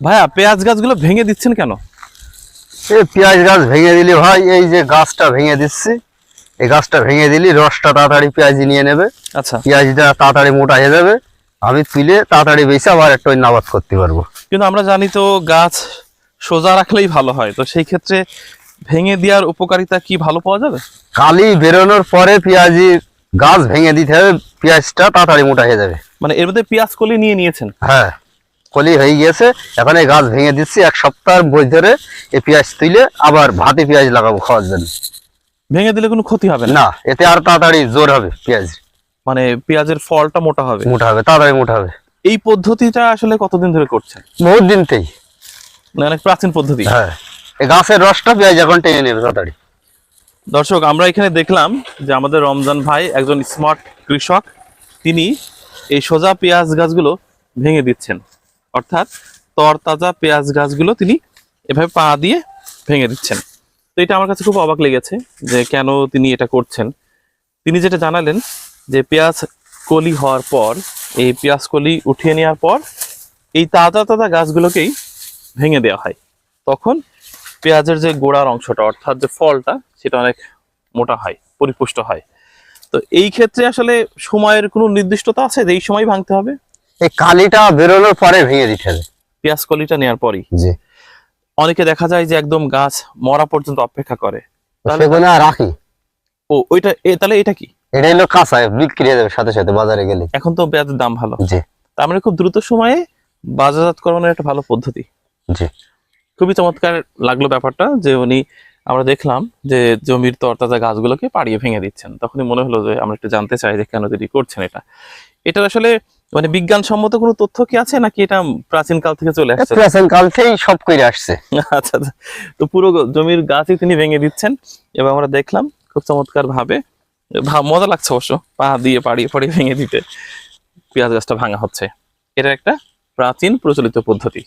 ভাইয়া পেঁয়াজ গাছগুলো ভেঙে দিচ্ছেন কেন? এই পেঁয়াজ গাছ ভেঙে দিলি ভাই এই যে গাছটা ভেঙে দিচ্ছি এই গাছটা ভেঙে দিলি রসটা তাড়াতাড়ি পেঁয়াজি নিয়ে নেবে। আচ্ছা। পেঁয়াজটা তাড়াতাড়ি মোটা হয়ে যাবে। আমি তুলে তাড়াতাড়ি বেশি আবার একটা অন্য আবাদ করতে পারব। কিন্তু আমরা জানি তো গাছ সোজা রাখলেই ভালো হয় তো সেই ক্ষেত্রে ভেঙে দেওয়ার উপকারিতা কি ভালো পাওয়া যাবে? কালি বেরোনোর পরে পেঁয়াজি গাছ ভেঙে দিতে হবে পেঁয়াজটা তাড়াতাড়ি মোটা হয়ে যাবে। মানে এর মধ্যে পেঁয়াজ কলি নিয়ে নিয়েছেন? হ্যাঁ। কলি হয়ে গিয়েছে এখন এই গাছ ভেঙে দিচ্ছি এক সপ্তাহের ভিতরে এই পেঁয়াজ তুলে আবার ভাতে পেঁয়াজ লাগাবো খাওয়ার জন্য। ভেঙে দিলে কোনো ক্ষতি হবে না? এতে আর তাড়াতাড়ি জোর হবে পেঁয়াজ। মানে পেঁয়াজের ফলটা মোটা হবে? মোটা হবে তাড়াতাড়ি মোটা হবে। এই পদ্ধতিটা আসলে কতদিন ধরে করছেন? বহুত দিনতেই মানে অনেক প্রাচীন পদ্ধতি। হ্যাঁ এই গাছের রসটা পেঁয়াজ এখন টেনে নেবে তাড়াতাড়ি। দর্শক আমরা এখানে দেখলাম যে আমাদের রমজান ভাই একজন স্মার্ট কৃষক তিনি এই সোজা পেঁয়াজ গাছগুলো ভেঙে দিচ্ছেন। অর্থাৎ তরতাজা পেঁয়াজ গাছগুলো তিনি এভাবে পা দিয়ে ভেঙে দিচ্ছেন। তো এটা আমার কাছে খুব অবাক লেগেছে যে কেন তিনি এটা করছেন। তিনি যেটা জানালেন যে পেঁয়াজ কলি হওয়ার পর, এই পেঁয়াজ কলি উঠিয়ে নেওয়ার পর এই তাজা তাজা গাছগুলোকেই ভেঙে দেওয়া হয়। তখন পেঁয়াজের যে গোড়ার অংশটা, অর্থাৎ যে ফলটা, সেটা অনেক মোটা হয়, পরিপুষ্ট হয়। তো এই ক্ষেত্রে আসলে সময়ের কোনো নির্দিষ্টতা আছে যে এই সময় ভাঙতে হবে? এই কালিটা বেরোনোর পরে ভেঙে দিতে হবে। পেঁয়াজ কলিটা নেওয়ার পরই। জি। অনেকে দেখা যায় যে একদম গাছ মরা পর্যন্ত অপেক্ষা করে। সেগুলো রাখি। ও ওইটা তাহলে এটা কি? এটা হলো কাঁচা বিক্রি হয়ে যাবে সাথে সাথে বাজারে গেলে। এখন তো পেঁয়াজের দাম ভালো। জি। তার মানে খুব দ্রুত সময়ে বাজারজাত বাজারজাতকরণের একটা ভালো পদ্ধতি। জি। খুবই চমৎকার লাগল ব্যাপারটা যে উনি আমরা দেখলাম যে জমির তরতাজা গাছগুলোকে পাড়িয়ে ভেঙে দিচ্ছেন। তখনই মনে হলো যে আমরা একটু জানতে চাই যে কেন তিনি করছেন এটা। এটা আসলে মানে বিজ্ঞানসম্মত কোন তথ্য কি আছে নাকি এটা প্রাচীন কাল থেকে চলে আসছে? প্রাচীন কাল থেকেই সব করে আসছে। আচ্ছা আচ্ছা। তো পুরো জমির গাছই তিনি ভেঙে দিচ্ছেন। এবং আমরা দেখলাম খুব চমৎকার ভাবে মজা লাগছে অবশ্য পা দিয়ে পাড়িয়ে পাড়িয়ে ভেঙে দিতে। পেঁয়াজ গাছটা ভাঙা হচ্ছে। এটা একটা প্রাচীন প্রচলিত পদ্ধতি।